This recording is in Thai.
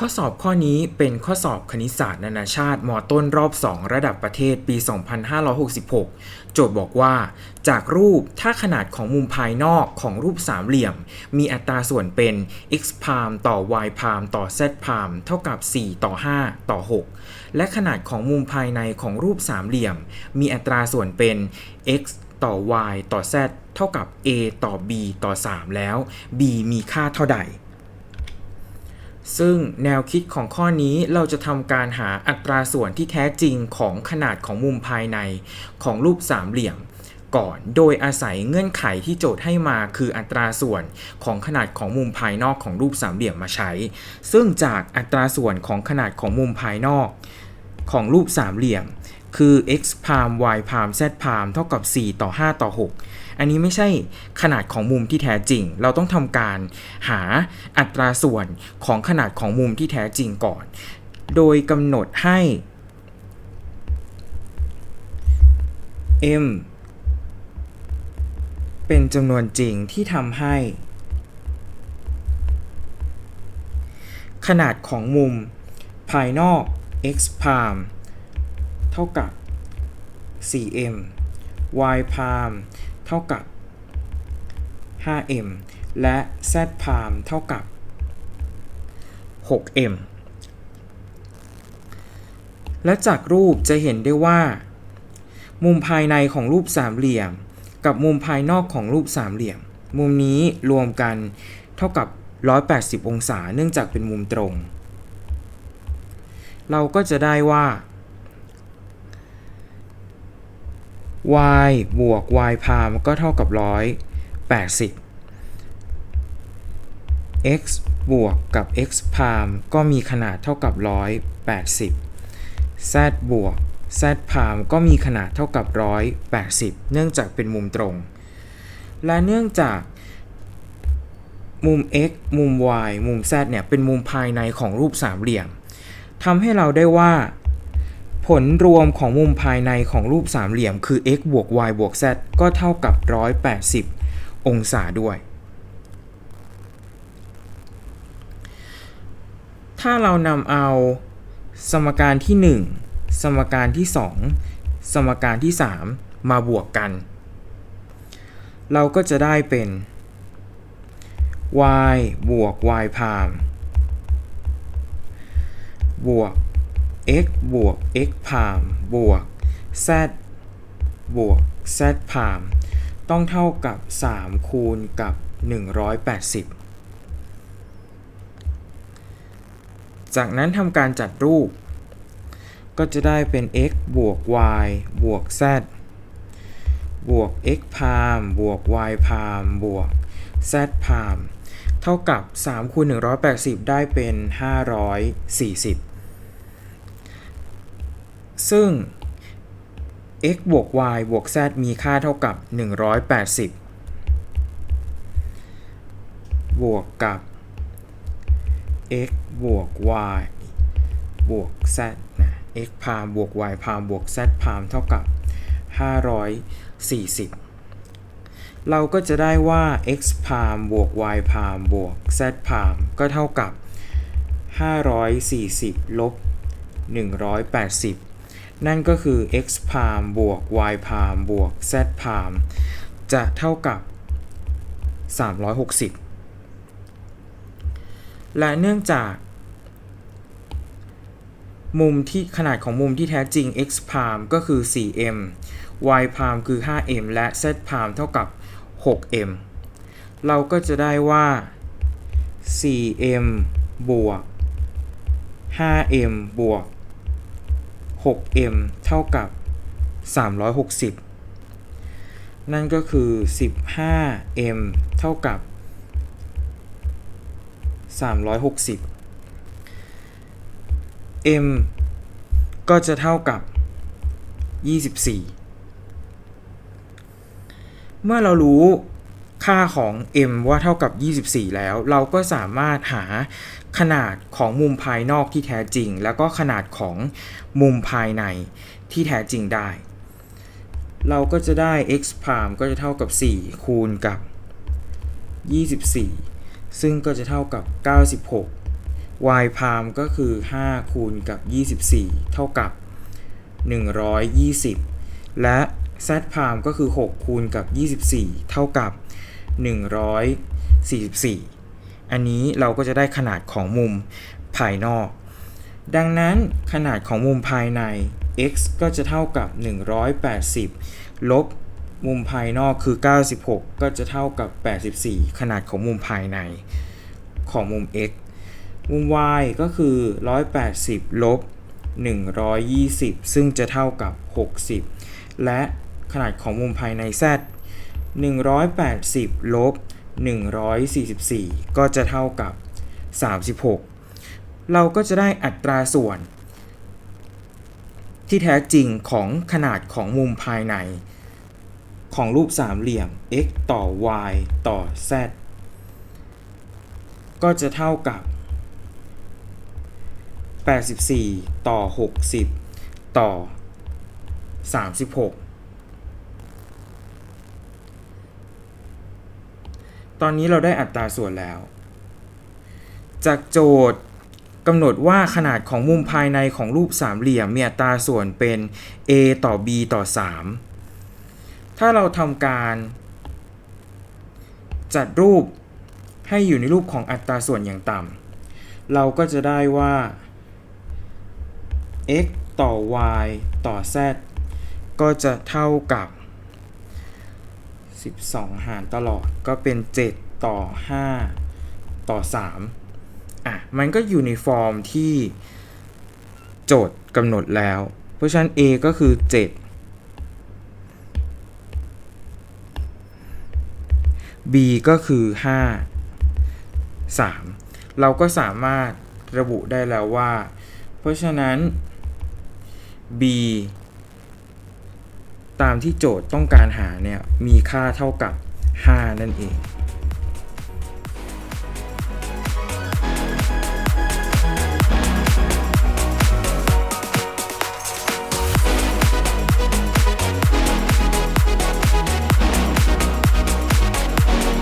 ข้อสอบข้อนี้เป็นข้อสอบคณิตศาสตร์นานาชาติมต้นรอบ 2 ระดับประเทศปี 2566 โจทย์บอกว่า จากรูปถ้าขนาดของมุมภายนอกของรูปสามเหลี่ยม มีอัตราส่วนเป็น x พามต่อ y พามต่อ z พามเท่ากับ 4 ต่อ 5 ต่อ 6 และขนาดของมุมภายในของรูปสามเหลี่ยม มีอัตราส่วนเป็น x ต่อ y ต่อ z เท่ากับ a ต่อ b ต่อ 3 แล้ว b มีค่าเท่าใด ซึ่งแนวคิดของข้อนี้เราจะทำการหาอัตราส่วนที่แท้จริงของขนาดของมุมภายในของรูปสามเหลี่ยม ก่อนโดยอาศัยเงื่อนไขที่โจทย์ให้มาคืออัตราส่วนของขนาดของมุมภายนอกของรูปสามเหลี่ยมมาใช้ ซึ่งจากอัตราส่วนของขนาดของมุมภายนอกของรูปสามเหลี่ยม คือ x พาม y พาม z พามเท่ากับ 4 ต่อ 5 ต่อ 6 อันนี้ไม่ใช่ขนาดของมุมที่แท้จริง เราต้องทำการหาอัตราส่วนของขนาดของมุมที่แท้จริงก่อน โดยกำหนดให้ m เป็นจำนวนจริงที่ทำให้ ขนาดของมุมภายนอก x พามเท่ากับ 4m y พาม เท่ากับ 5m และ z พามเท่ากับ 6m และจากรูปจะเห็นได้ว่า มุมภายในของรูปสามเหลี่ยม กับมุมภายนอกของรูปสามเหลี่ยม มุมนี้รวมกันเท่ากับ 180 องศาเนื่องจากเป็นมุมตรง เราก็จะได้ว่า y บวก y พามก็เท่ากับ 180 x บวกกับ x พามก็มีขนาดเท่ากับ 180 z บวก z พามก็มีขนาดเท่ากับ 180 เนื่องจากเป็นมุมตรง และเนื่องจากมุม x มุม y มุม z เนี่ยเป็นมุมภายในของรูปสามเหลี่ยมทำให้เราได้ว่า ผลรวมของมุมภายในของรูปสามเหลี่ยมคือ x บวก y บวก z ก็เท่ากับ 180 องศาด้วย ถ้าเรานำเอาสมการที่ 1 สมการที่ 2 สมการที่ 3 มาบวกกัน เราก็จะได้เป็น y บวก y พาม บวก x บวก x พามบวก z บวก z พามต้องเท่ากับ 3 คูณกับ 180 จากนั้นทำการจัดรูป ก็จะได้เป็น x บวก y บวก z บวก x พามบวก y พามบวก z พามเท่ากับ3คูณ180 ได้เป็น 540 ซึ่ง x บวก y บวก z มีค่าเท่ากับ 180 บวกกับ x บวก y บวก z นะ x พามบวก y พามบวก z พามเท่ากับ 540 เราก็จะได้ว่า x พามบวก y พามบวก z พามก็เท่ากับ 540 ลบ 180 นั่นก็คือ x พามบวก y พามบวก z พามจะเท่ากับ 360 และเนื่องจาก มุมที่ขนาดของมุมที่แท้จริง x พามก็คือ 4m y พามคือ 5m และ z พามเท่ากับ 6m เราก็จะได้ว่า 4m บวก 5m บวก 6m เท่ากับ 360 นั่นก็คือ 15m เท่ากับ 360 m ก็จะเท่ากับ 24 เมื่อเรารู้ ค่าของ m ว่าเท่ากับ 24 แล้ว เราก็สามารถหาขนาดของมุมภายนอกที่แท้จริง แล้วก็ขนาดของมุมภายในที่แท้จริงได้ เราก็จะได้ x พามก็จะเท่ากับ 4 คูณกับ 24 ซึ่งก็จะเท่ากับ 96 y พามก็คือ 5 คูณกับ 24 เท่ากับ 120 และ z พามก็คือ 6 คูณกับ 24 เท่ากับ 144 อันนี้เราก็จะได้ขนาดของมุมภายนอก ดังนั้นขนาดของมุมภายใน x ก็จะเท่ากับ 180 ลบมุมภายนอกคือ 96 ก็จะเท่ากับ 84 ขนาดของมุมภายในของมุม x มุม y ก็คือ 180 ลบ 120 ซึ่งจะเท่ากับ 60 และขนาดของมุมภายใน z 180 ลบ 144 ก็จะเท่ากับ 36 เราก็จะได้อัตราส่วน ที่แท้จริงของขนาดของมุมภายใน ของรูปสามเหลี่ยม x ต่อ y ต่อ z ก็จะเท่ากับ 84 ต่อ 60 ต่อ 36 ตอนนี้เราได้อัตราส่วนแล้ว จากโจทย์กำหนดว่าขนาดของมุมภายในของรูปสามเหลี่ยมมีอัตราส่วนเป็น a ต่อ b ต่อ 3 ถ้าเราทำการ จัดรูปให้อยู่ในรูปของอัตราส่วนอย่างต่ำเราก็จะได้ว่า x ต่อ y ต่อ z ก็จะเท่ากับ 12 หารตลอดก็เป็น 7 ต่อ 5 ต่อ 3 อะ มันก็อยู่ในฟอร์มที่โจทย์กำหนดแล้ว เพราะฉะนั้น a ก็คือ 7 b ก็คือ 5 3 เราก็สามารถระบุได้แล้วว่า เพราะฉะนั้น b ตามที่โจทย์ต้องการหาเนี่ยมีค่าเท่ากับ 5 นั่นเอง